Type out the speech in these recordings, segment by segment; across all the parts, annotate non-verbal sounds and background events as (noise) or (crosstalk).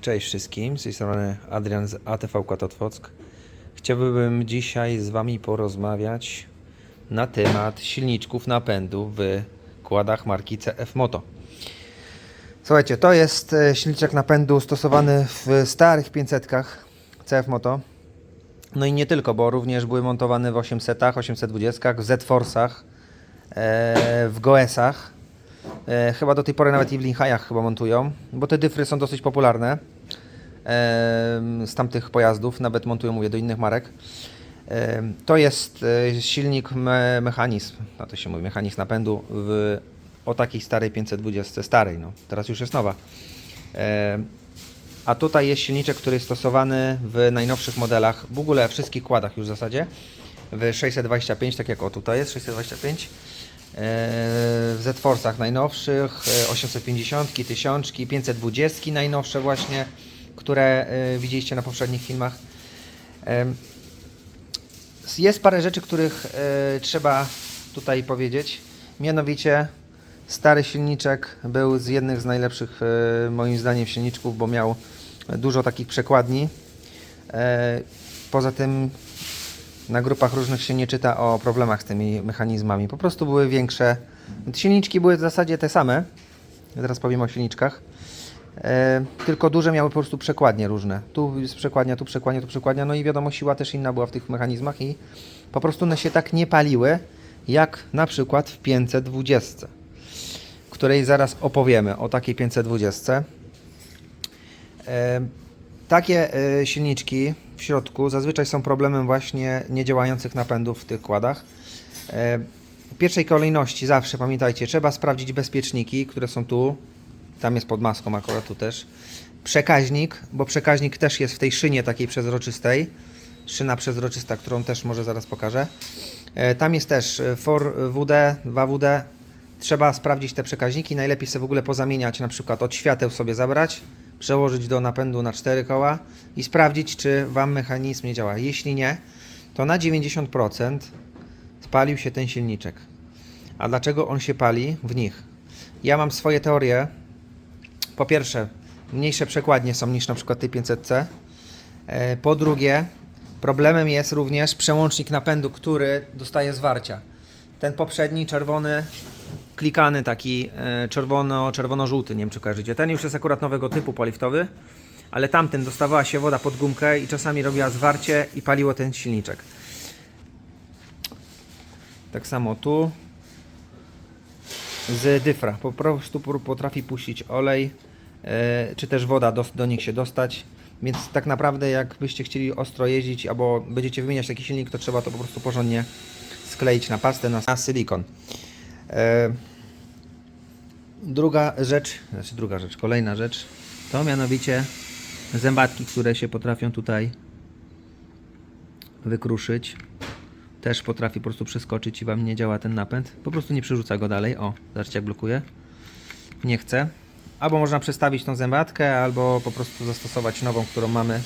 Cześć wszystkim, z tej strony Adrian z ATV Kototwock. Chciałbym dzisiaj z Wami porozmawiać na temat silniczków napędu w kładach marki CF Moto. Słuchajcie, to jest e, silniczek napędu stosowany w starych 500 CF Moto. No i nie tylko, bo również były montowane w 800, 820, w Z-Force'ach, e, w Goesach. E, chyba do tej pory nawet i w Linhajach chyba montują, bo te dyfry są dosyć popularne e, z tamtych pojazdów, nawet montują, mówię, do innych marek. E, to jest e, silnik me, mechanizm, no to się mówi, mechanizm napędu w, o takiej starej 520, starej, no teraz już jest nowa. E, a tutaj jest silniczek, który jest stosowany w najnowszych modelach, w ogóle wszystkich kładach już w zasadzie, w 625, tak jak o tutaj jest, 625 e, w Z-Force'ach najnowszych, e, 850, 1000, 520 najnowsze właśnie, które e, widzieliście na poprzednich filmach. Jest parę rzeczy, których e, trzeba tutaj powiedzieć. Mianowicie stary silniczek był z jednych z najlepszych e, moim zdaniem silniczków, bo miał dużo takich przekładni. Poza tym na grupach różnych się nie czyta o problemach z tymi mechanizmami. Po prostu były większe. Silniczki były w zasadzie te same. Ja teraz powiem o silniczkach. E, tylko duże miały po prostu przekładnie różne. Tu przekładnia, tu przekładnia, tu przekładnia. No i wiadomo, siła też inna była w tych mechanizmach i po prostu one się tak nie paliły, jak na przykład w 520, której zaraz opowiemy o takiej 520. E, Takie e, silniczki w środku zazwyczaj są problemem właśnie niedziałających napędów w tych kładach. E, W pierwszej kolejności zawsze pamiętajcie, trzeba sprawdzić bezpieczniki, które są tu. Tam jest pod maską akurat tu też. Przekaźnik, bo przekaźnik też jest w tej szynie takiej przezroczystej. Szyna przezroczysta, którą też może zaraz pokażę. E, Tam jest też e, for WD, 2WD. Trzeba sprawdzić te przekaźniki. Najlepiej sobie w ogóle pozamieniać, na przykład od świateł sobie zabrać, przełożyć do napędu na 4 koła i sprawdzić, czy Wam mechanizm nie działa. Jeśli nie, to na 90% spalił się ten silniczek. A dlaczego on się pali w nich? Ja mam swoje teorie. Po pierwsze, mniejsze przekładnie są niż na przykład tej 500C. E, Po drugie, problemem jest również przełącznik napędu, który dostaje zwarcia. Ten poprzedni, czerwony, klikany taki e, czerwono, czerwono-żółty, nie wiem czy kojarzycie. Ten już jest akurat nowego typu poliftowy, ale tamten dostawała się woda pod gumkę i czasami robiła zwarcie i paliło ten silniczek. Tak samo tu z dyfra. Po prostu potrafi puścić olej, e, czy też woda do, do nich się dostać. Więc tak naprawdę jakbyście chcieli ostro jeździć albo będziecie wymieniać taki silnik, to trzeba to po prostu porządnie skleić na pastę, na, na silikon. Druga rzecz, znaczy druga rzecz, kolejna rzecz, to mianowicie zębatki, które się potrafią tutaj wykruszyć. Też potrafi po prostu przeskoczyć i Wam nie działa ten napęd. Po prostu nie przerzuca go dalej. O, zobaczcie jak blokuje. Nie chce. Albo można przestawić tą zębatkę, albo po prostu zastosować nową, którą mamy e,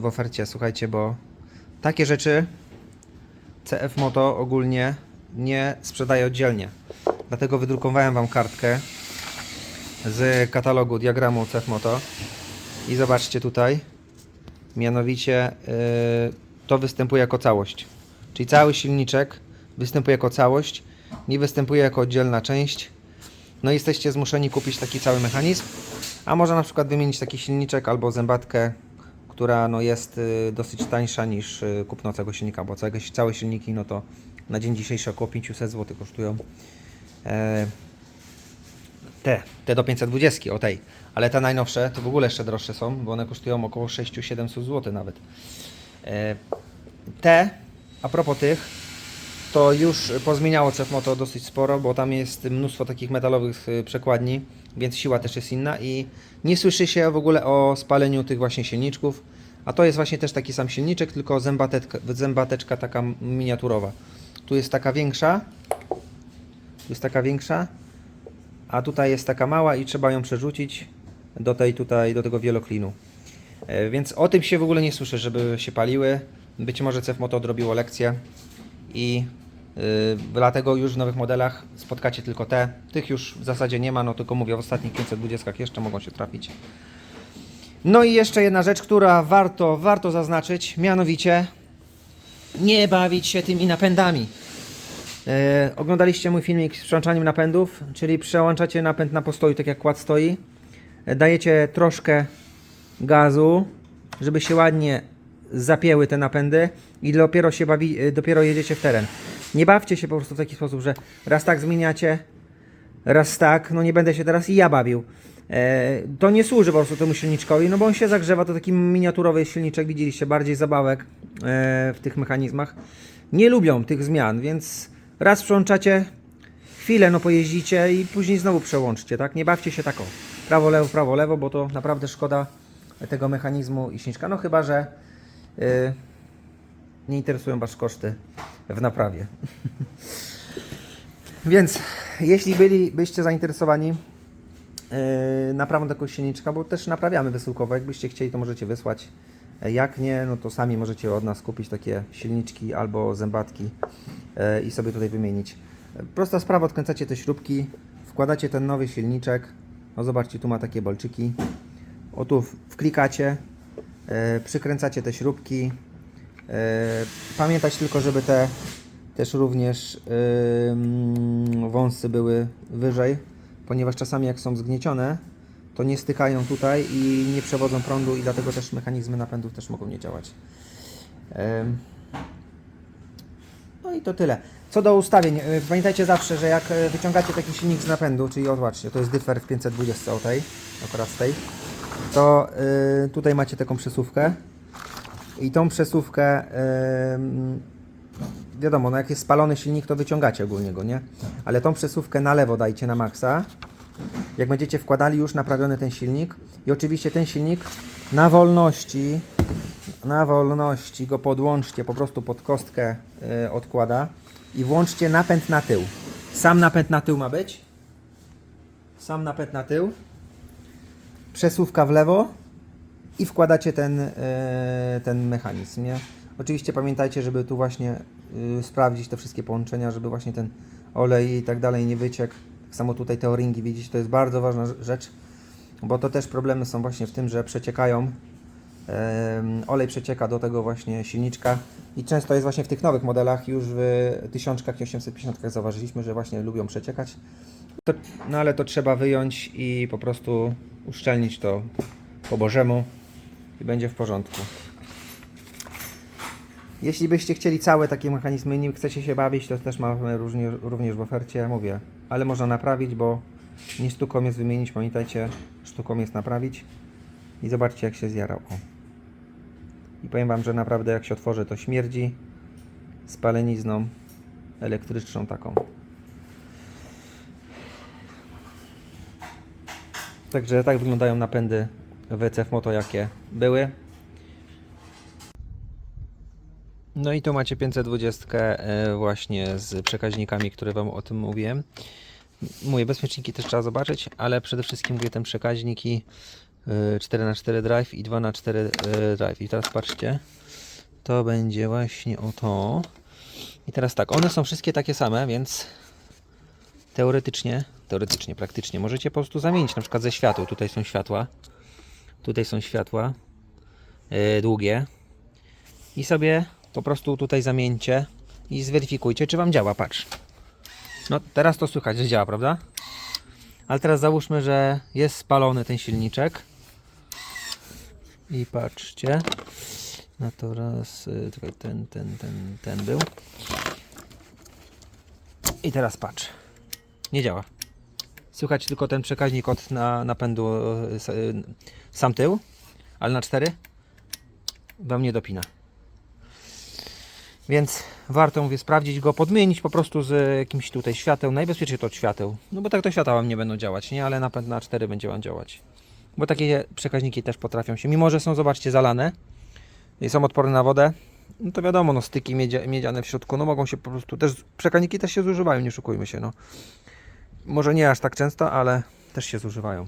w ofercie. Słuchajcie, bo takie rzeczy CF Moto ogólnie nie sprzedaje oddzielnie. Dlatego wydrukowałem Wam kartkę z katalogu diagramu CF Moto i zobaczcie tutaj. Mianowicie yy, to występuje jako całość. Czyli cały silniczek występuje jako całość, nie występuje jako oddzielna część. No i jesteście zmuszeni kupić taki cały mechanizm, a można na przykład wymienić taki silniczek albo zębatkę, która no jest y, dosyć tańsza niż y, kupno całego silnika, bo całe, całe silniki no to na dzień dzisiejszy około 500 zł kosztują. E, te, te do 520, o tej. Ale te najnowsze to w ogóle jeszcze droższe są, bo one kosztują około 600-700 zł nawet. E, te, a propos tych, to już pozmieniało CF Moto dosyć sporo, bo tam jest mnóstwo takich metalowych y, przekładni, więc siła też jest inna i nie słyszy się w ogóle o spaleniu tych właśnie silniczków. A to jest właśnie też taki sam silniczek, tylko zębateczka, zębateczka taka miniaturowa. Tu jest taka większa, jest taka większa, a tutaj jest taka mała i trzeba ją przerzucić do tej tutaj, do tego wieloklinu. E, Więc o tym się w ogóle nie słyszę, żeby się paliły. Być może CF Moto odrobiło lekcję i yy, dlatego już w nowych modelach spotkacie tylko te. Tych już w zasadzie nie ma, no tylko mówię, w ostatnich 520 jeszcze mogą się trafić. No i jeszcze jedna rzecz, która warto, warto zaznaczyć, mianowicie nie bawić się tymi napędami. E, oglądaliście mój filmik z przełączaniem napędów, czyli przełączacie napęd na postoju, tak jak kład stoi. E, dajecie troszkę gazu, żeby się ładnie zapięły te napędy i dopiero się bawi, e, dopiero jedziecie w teren. Nie bawcie się po prostu w taki sposób, że raz tak zmieniacie, raz tak, no nie będę się teraz i ja bawił. E, to nie służy po prostu temu silniczkowi, no bo on się zagrzewa, to taki miniaturowy silniczek, widzieliście, bardziej zabawek e, w tych mechanizmach. Nie lubią tych zmian, więc raz przełączacie, chwilę no pojeździcie i później znowu przełączcie, tak? Nie bawcie się tak o prawo, lewo, prawo, lewo, bo to naprawdę szkoda tego mechanizmu i silniczka, no chyba, że e, nie interesują Was koszty w naprawie. (laughs) Więc jeśli bylibyście zainteresowani yy, naprawą tego silniczka, bo też naprawiamy wysyłkowo, jakbyście chcieli to możecie wysłać. Jak nie, no to sami możecie od nas kupić takie silniczki albo zębatki yy, i sobie tutaj wymienić. Prosta sprawa, odkręcacie te śrubki, wkładacie ten nowy silniczek. No zobaczcie, tu ma takie bolczyki. O tu wklikacie, e, przykręcacie te śrubki. E, pamiętać tylko, żeby te też również wąsy były wyżej, ponieważ czasami jak są zgniecione, to nie stykają tutaj i nie przewodzą prądu i dlatego też mechanizmy napędów też mogą nie działać. To tyle. Co do ustawień, y, pamiętajcie zawsze, że jak y, wyciągacie taki silnik z napędu, czyli odłaczcie, to jest dyfer w 520 o tej, akurat z tej, to y, tutaj macie taką przesuwkę i tą przesuwkę ym, wiadomo, no jak jest spalony silnik, to wyciągacie ogólnie go, nie? Ale tą przesuwkę na lewo dajcie na maksa. Jak będziecie wkładali już naprawiony ten silnik i oczywiście ten silnik na wolności, na wolności go podłączcie po prostu pod kostkę y, odkłada i włączcie napęd na tył. Sam napęd na tył ma być. Sam napęd na tył. Przesuwka w lewo i wkładacie ten, e, ten mechanizm, nie? Oczywiście pamiętajcie, żeby tu właśnie y, sprawdzić te wszystkie połączenia, żeby właśnie ten olej i tak dalej nie wyciekł. Tak samo tutaj te o-ringi, widzicie, to jest bardzo ważna rz- rzecz, bo to też problemy są właśnie w tym, że przeciekają, olej przecieka do tego właśnie silniczka i często jest właśnie w tych nowych modelach, już w tysiączkach i 850 zauważyliśmy, że właśnie lubią przeciekać. To, no ale to trzeba wyjąć i po prostu uszczelnić to po bożemu i będzie w porządku. Jeśli byście chcieli całe takie mechanizmy, nim chcecie się bawić, to też mamy również, również w ofercie, mówię, ale można naprawić, bo nie sztuką jest wymienić, pamiętajcie, sztuką jest naprawić i zobaczcie jak się zjarał. O. I powiem Wam, że naprawdę jak się otworzy to śmierdzi spalenizną elektryczną taką. Także tak wyglądają napędy WCF Moto jakie były. No i tu macie 520 e, właśnie z przekaźnikami, które Wam o tym mówiłem. Mówię, bezpieczniki też trzeba zobaczyć, ale przede wszystkim mówię ten przekaźnik i e, 4x4 drive i 2x4 e, drive. I teraz patrzcie, to będzie właśnie o to. I teraz tak, one są wszystkie takie same, więc teoretycznie, teoretycznie, praktycznie możecie po prostu zamienić na przykład ze światła. Tutaj są światła, tutaj są światła e, długie i sobie po prostu tutaj zamieńcie i zweryfikujcie, czy Wam działa. Patrz. No teraz to słychać, że działa, prawda? Ale teraz załóżmy, że jest spalony ten silniczek. I patrzcie. No to raz, czekaj, ten, ten, ten, ten był. I teraz patrz. Nie działa. Słychać tylko ten przekaźnik od na, napędu y, y, sam tył, ale na 4 wam nie dopina. Więc warto mówię sprawdzić go, podmienić po prostu z jakimś tutaj świateł. Najbezpieczniej to od świateł. No bo tak to światła nie będą działać, nie? Ale napęd na 4 będzie wam działać. Bo takie przekaźniki też potrafią się, mimo że są, zobaczcie, zalane i są odporne na wodę, no to wiadomo, no styki miedzia, miedziane w środku, no mogą się po prostu też, przekaźniki też się zużywają, nie szukujmy się, no. Może nie aż tak często, ale też się zużywają.